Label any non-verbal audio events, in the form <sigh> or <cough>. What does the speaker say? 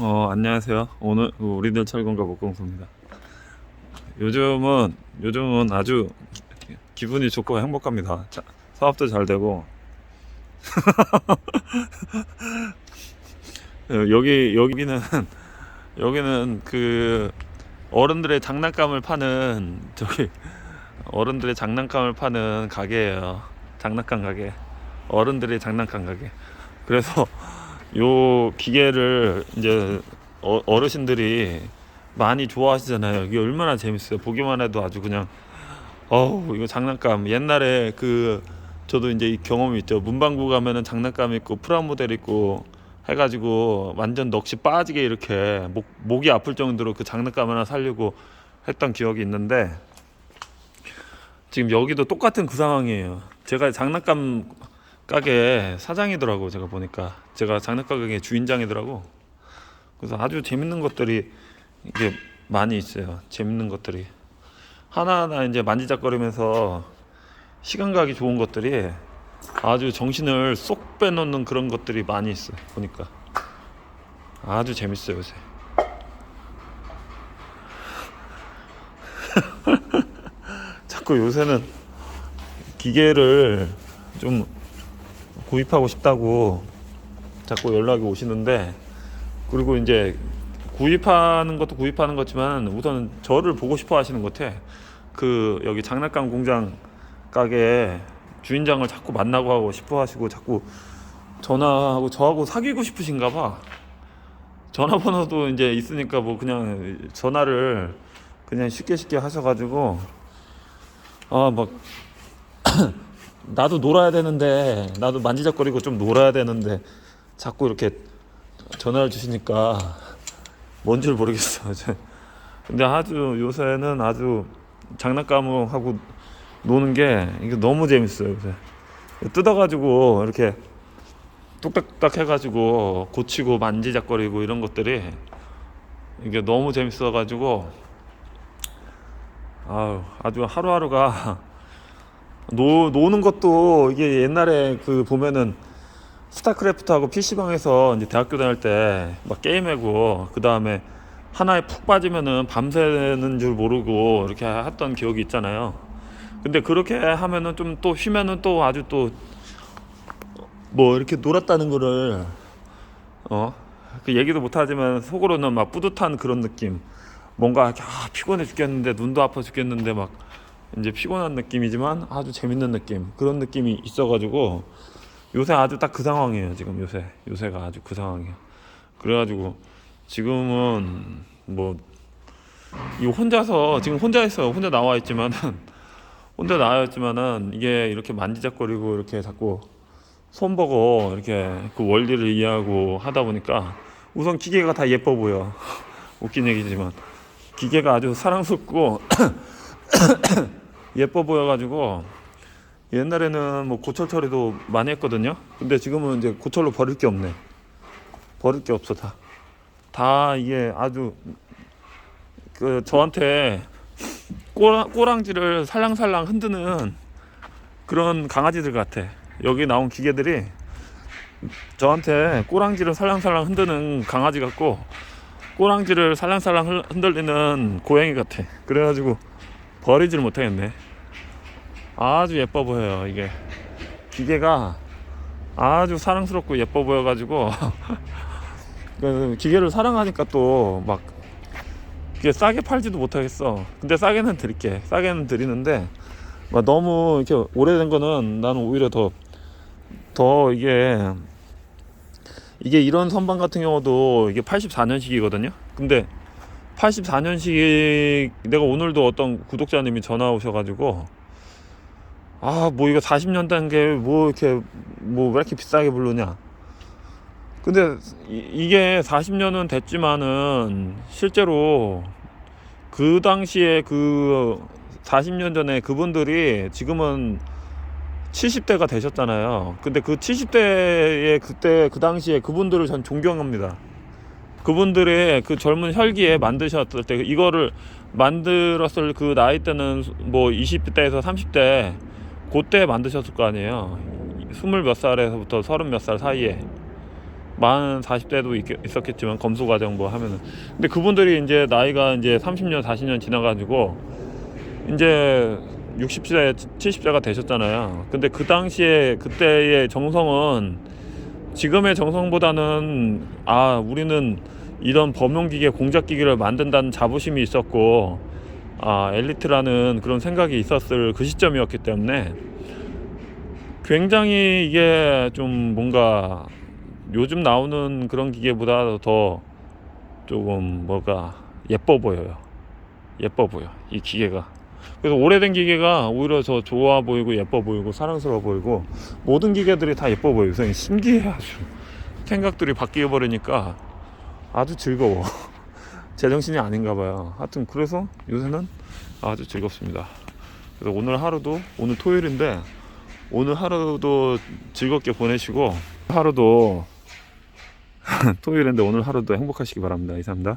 어 안녕하세요. 오늘 우리들 철공가 목공소입니다. 요즘은 요즘은 아주 기분이 좋고 행복합니다. 자, 사업도 잘 되고 어, <laughs> 여기 여기는 여기는 그 어른들의 장난감을 파는 저기 어른들의 장난감을 파는 가게예요. 장난감 가게. 어른들의 장난감 가게. 그래서 요 기계를 이제 어, 어르신들이 많이 좋아하시잖아요. 이게 얼마나 재밌어요. 보기만 해도 아주 그냥 어우 이거 장난감. 옛날에 그 저도 이제 이 경험이 있죠. 문방구 가면은 장난감 있고 프라모델 있고 해가지고 완전 넋이 빠지게 이렇게 목, 목이 아플 정도로 그 장난감 하나 살려고 했던 기억이 있는데 지금 여기도 똑같은 그 상황이에요. 제가 장난감 가게 사장이더라고 제가 보니까 제가 장난감 가게 주인장이더라고. 그래서 아주 재밌는 것들이 이게 많이 있어요. 재밌는 것들이 하나하나 이제 만지작거리면서 시간 가기 좋은 것들이 아주 정신을 쏙 빼놓는 그런 것들이 많이 있어 요 보니까 아주 재밌어요 요새. <laughs> 자꾸 요새는 기계를 좀 구입하고 싶다고 자꾸 연락이 오시는데 그리고 이제 구입하는 것도 구입하는 거지만 우선 저를 보고 싶어 하시는 것 같아. 그 여기 장난감 공장 가게 주인장을 자꾸 만나고 하고 싶어 하시고 자꾸 전화하고 저하고 사귀고 싶으신가 봐. 전화번호도 이제 있으니까 뭐 그냥 전화를 그냥 쉽게 쉽게 하셔가지고 아막 나도 놀아야 되는데 나도 만지작거리고 좀 놀아야 되는데 자꾸 이렇게 전화를 주시니까 뭔 줄 모르겠어. <laughs> 요 근데 아주 요새는 아주 장난감하고 노는 게 이게 너무 재밌어요. 요새 뜯어가지고 이렇게 뚝딱뚝딱 해가지고 고치고 만지작거리고 이런 것들이 이게 너무 재밌어가지고 아주 하루하루가 노, 노는 것도 이게 옛날에 그 보면은 스타크래프트하고 PC방에서 이제 대학교 다닐 때 막 게임하고 그 다음에 하나에 푹 빠지면은 밤새는 줄 모르고 이렇게 했던 기억이 있잖아요. 근데 그렇게 하면은 좀 또 쉬면은 또 아주 또 뭐 이렇게 놀았다는 거를 어 그 얘기도 못하지만 속으로는 막 뿌듯한 그런 느낌. 뭔가 아, 피곤해 죽겠는데 눈도 아파 죽겠는데 막 이제 피곤한 느낌이지만 아주 재밌는 느낌 그런 느낌이 있어가지고 요새 아주 딱 그 상황이에요 지금 요새. 요새가 아주 그 상황이에요. 그래가지고 지금은 뭐 이거 혼자서 지금 혼자 있어요. 혼자 나와 있지만은 혼자 나와 있지만은 이게 이렇게 만지작거리고 이렇게 자꾸 손보고 이렇게 그 원리를 이해하고 하다 보니까 우선 기계가 다 예뻐 보여. <laughs> 웃긴 얘기지만. 기계가 아주 사랑스럽고 <clears throat> <coughs> 예뻐 보여가지고 옛날에는 뭐 고철 처리도 많이 했거든요. 근데 지금은 이제 고철로 버릴 게 없네. 버릴 게 없어 다. 다 이게 아주 그 저한테 꼬랑, 꼬랑지를 살랑살랑 흔드는 그런 강아지들 같아. 여기 나온 기계들이 저한테 꼬랑지를 살랑살랑 흔드는 강아지 같고 꼬랑지를 살랑살랑 흔- 흔들리는 고양이 같아. 그래가지고 버리질 못하겠네. 아주 예뻐 보여요 이게 기계가 아주 사랑스럽고 예뻐 보여가지고 <laughs> 그 기계를 사랑하니까 또 막 이게 싸게 팔지도 못하겠어. 근데 싸게는 드릴게. 싸게는 드리는데 막 너무 이렇게 오래된 거는 나는 오히려 더더 이게 이게 이런 선반 같은 경우도 이게 84년식이거든요. 근데 84년식 내가 오늘도 어떤 구독자님이 전화 오셔가지고 아 뭐 이거 40년 된게뭐 이렇게 뭐 왜 이렇게 비싸게 부르냐 근데 이, 게 40년은 됐지만은 실제로 그 당시에 그 40년 전에 그분들이 지금은 70대가 되셨잖아요. 근데 그 70대에 그때 그 당시에 그분들을 전 존경합니다. 그분들의 그 젊은 혈기에 만드셨을 때 이거를 만들었을 그 나이 때는 뭐 20대에서 30대 그때 만드셨을 거 아니에요. 스물 몇 살에서부터 서른 몇 살 사이에. 만 40대도 있 었겠지만 검수 과정 뭐 하면은. 근데 그분들이 이제 나이가 이제 30년 40년 지나가지고 이제 60세 70세가 되셨잖아요. 근데 그 당시에 그때의 정성은 지금의 정성보다는 아 우리는 이런 범용기계 공작기계를 만든다는 자부심이 있었고 아 엘리트라는 그런 생각이 있었을 그 시점이었기 때문에 굉장히 이게 좀 뭔가 요즘 나오는 그런 기계보다 더 조금 뭐가 예뻐 보여요. 예뻐 보여 이 기계가. 그래서 오래된 기계가 오히려 더 좋아 보이고 예뻐 보이고 사랑스러워 보이고 모든 기계들이 다 예뻐 보여요. 신기해 아주. 생각들이 바뀌어 버리니까 아주 즐거워. <laughs> 제정신이 아닌가 봐요. 하여튼 그래서 요새는 아주 즐겁습니다. 그래서 오늘 하루도 오늘 토요일인데 오늘 하루도 즐겁게 보내시고 하루도 <laughs> 토요일인데 오늘 하루도 행복하시기 바랍니다. 이상입니다.